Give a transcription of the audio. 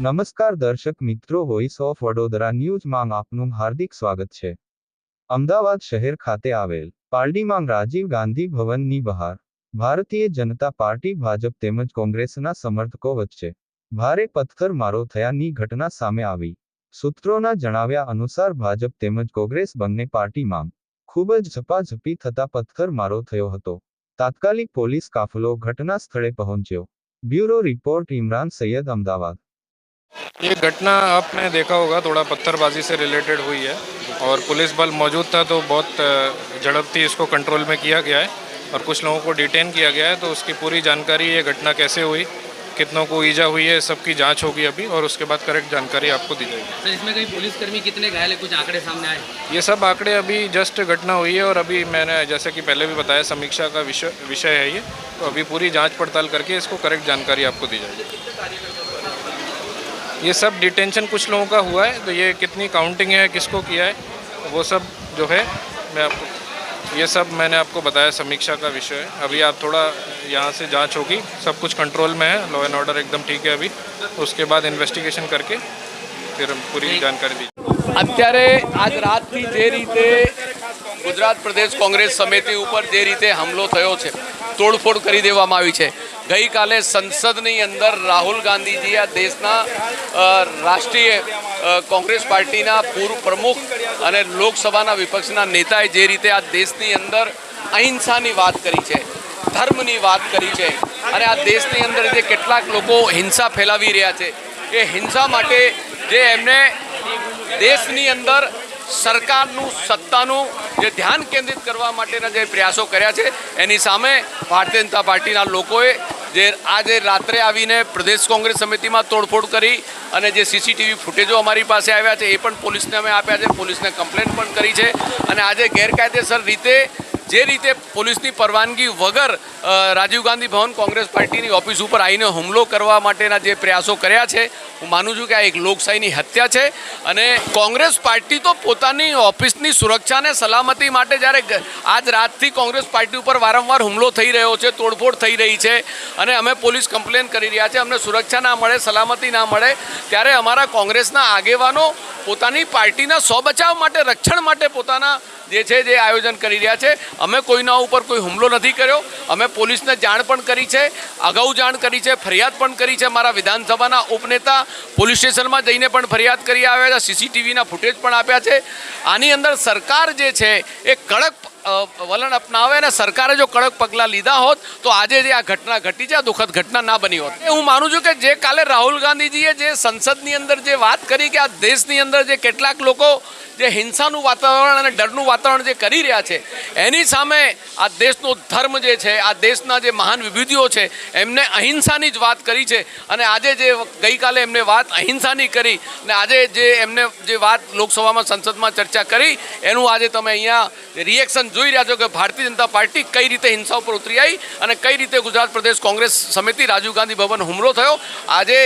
નમસ્કાર દર્શક મિત્રો વોઇસ ઓફ વડોદરા ન્યૂઝમાં આપનું હાર્દિક સ્વાગત છે. અમદાવાદ શહેર ખાતે આવેલ પાલડીમાં રાજીવ ગાંધી ભવનની બહાર ભારતીય જનતા પાર્ટી, ભાજપ તેમજ કોંગ્રેસના સમર્થકો વચ્ચે ભારે પથ્થરમારો થયાની ઘટના સામે આવી. સૂત્રોના જણાવ્યા અનુસાર, ભાજપ તેમજ કોંગ્રેસ બંને પાર્ટીમાં ખૂબ જ ઝપાઝપી થતા પથ્થરમારો થયો હતો. તાત્કાલિક પોલીસ કાફલો ઘટના સ્થળે પહોંચ્યો. Bureau report, Imran Syed, Ahmedabad. ये घटना आपने देखा होगा थोड़ा पत्थरबाजी से रिलेटेड हुई है और पुलिस बल मौजूद था तो बहुत झड़प थी इसको कंट्रोल में किया गया है और कुछ लोगों को डिटेन किया गया है तो उसकी पूरी जानकारी ये घटना कैसे हुई कितनों को ईजा हुई है सबकी जाँच होगी अभी और उसके बाद करेक्ट जानकारी आपको दी जाएगी। सर इसमें कहीं पुलिसकर्मी कितने घायल है? कुछ आंकड़े सामने आए? ये सब आंकड़े अभी जस्ट घटना हुई है और अभी मैंने जैसे कि पहले भी बताया समीक्षा का विषय विषय है ये तो अभी पूरी जाँच पड़ताल करके इसको करेक्ट जानकारी आपको दी जाएगी। ये सब डिटेंशन कुछ लोगों का हुआ है तो ये कितनी काउंटिंग है किसको किया है वो सब जो है मैं आपको ये सब मैंने आपको बताया समीक्षा का विषय है अभी आप थोड़ा यहाँ से जांच होगी सब कुछ कंट्रोल में है लॉ एंड ऑर्डर एकदम ठीक है अभी उसके बाद इन्वेस्टिगेशन करके फिर हम पूरी जानकारी दी અત્યારે આજ રાતથી જે રીતે ગુજરાત પ્રદેશ કોંગ્રેસ સમિતિ ઉપર જે રીતે હુમલો થયો છે તોડફોડ કરી દેવામાં આવી છે ગઈકાલે સંસદની અંદર રાહુલ ગાંધીજી આ દેશના રાષ્ટ્રીય કોંગ્રેસ પાર્ટીના પૂર્વ પ્રમુખ અને લોકસભાના વિપક્ષના નેતાએ જે રીતે આ દેશની અંદર અહિંસાની વાત કરી છે, ધર્મની વાત કરી છે, અને આ દેશની અંદર જે કેટલાક લોકો હિંસા ફેલાવી રહ્યા છે, એ હિંસા માટે જે એમને દેશની અંદર સરકારનું સત્તાનું જે ધ્યાન કેન્દ્રિત કરવા માટેના જે પ્રયાસો કર્યા છે, એની સામે ભારતીય જનતા પાર્ટીના લોકોએ જે આજે રાત્રે આવીને પ્રદેશ કોંગ્રેસ સમિતિમાં તોડફોડ કરી અને જે સીસીટીવી ફૂટેજો અમારી પાસે આવ્યા છે એ પણ પોલીસને અમે આપ્યા છે. પોલીસને કમ્પ્લેન પણ કરી છે. અને આજે ગેરકાયદેસર રીતે જે રીતે પોલીસની પરવાનગી વગર રાજીવ ગાંધી ભવન કોંગ્રેસ પાર્ટીની ઓફિસ ઉપર આવીને હુમલો કરવા માટેના જે પ્રયાસો કર્યા છે, હું માનું છું કે આ એક લોકશાહીની હત્યા છે અને કોંગ્રેસ પાર્ટી તો પોતાની ઓફિસની સુરક્ષાને સલામતી માટે જ્યારે આજ રાતથી કોંગ્રેસ પાર્ટી ઉપર વારંવાર હુમલો થઈ રહ્યો છે, તોડફોડ થઈ રહી છે અને અમે પોલીસ કમ્પ્લેન કરી રહ્યા છે અમને સુરક્ષા ના મળે, સલામતી ના મળે, ત્યારે અમારા કોંગ્રેસના આગેવાનો પોતાની પાર્ટીના સ્વ બચાવ માટે, રક્ષણ માટે પોતાના જે છે, જે આયોજન કરી રહ્યા છે. અમે કોઈના ઉપર કોઈ હુમલો નથી કર્યો. અમે પોલીસને જાણ પણ કરી છે, અગાઉ જાણ કરી છે, ફરિયાદ પણ કરી છે મારા વિધાનસભાના ઉપનેતા. પોલીસ સ્ટેશનમાં જઈને પણ ફરિયાદ કરી આવ્યા છે, સીસીટીવીના ફૂટેજ પણ આપ્યા છે. આની અંદર સરકાર જે છે એ કડક વલણ અપનાવે અને સરકારે જો કડક પગલાં લીધા હોત, તો આજે જે આ ઘટના ઘટી છે, આ દુઃખદ ઘટના ના બની હોત. હું માનું છું કે જે કાલે રાહુલ ગાંધીજીએ જે સંસદની અંદર જે વાત કરી કે આ દેશની અંદર જે કેટલાક લોકો જે હિંસાનું વાતાવરણ અને ડરનું વાતાવરણ જે કરી રહ્યા છે, એની સામે આ દેશનો ધર્મ જે છે, આ દેશના જે મહાન વિભૂતિઓ છે, એમને અહિંસાની જ વાત કરી છે. અને આજે જે ગઈકાલે એમને વાત અહિંસાની કરી અને આજે જે એમને જે વાત લોકસભામાં, સંસદમાં ચર્ચા કરી, એનું આજે તમે અહીંયા રિએક્શન જોઈ રહ્યા છો કે ભારતીય જનતા પાર્ટી કઈ રીતે હિંસા ઉપર ઉતરી આવી અને કઈ રીતે ગુજરાત પ્રદેશ કોંગ્રેસ સમિતિ રાજીવ ગાંધી ભવન હુમલો થયો? આજે